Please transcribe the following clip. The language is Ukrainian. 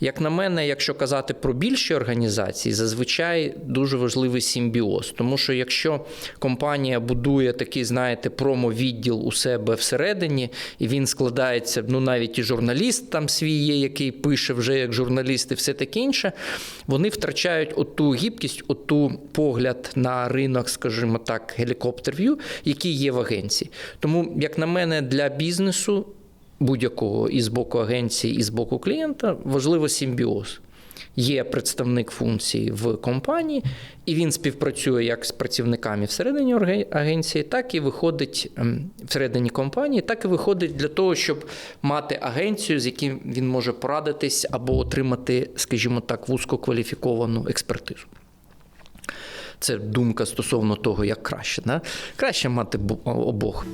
Як на мене, якщо казати про більші організації, зазвичай дуже важливий симбіоз. Тому що якщо компанія будує такий, знаєте, промо-відділ у себе всередині, і він складається, ну навіть і журналіст там свій є, який пише вже як журналіст, і все таке інше, вони втрачають оту гібкість, оту погляд на ринок, скажімо так, гелікоптер-в'ю, який є в агенції. Тому, як на мене, для бізнесу будь-якого і з боку агенції, і з боку клієнта важливо симбіоз. Є представник функції в компанії, і він співпрацює як з працівниками всередині агенції, так і виходить ем, всередині компанії, так і виходить для того, щоб мати агенцію, з яким він може порадитись або отримати, скажімо так, вузькокваліфіковану експертизу. Це думка стосовно того, як краще. Да? Краще мати обох.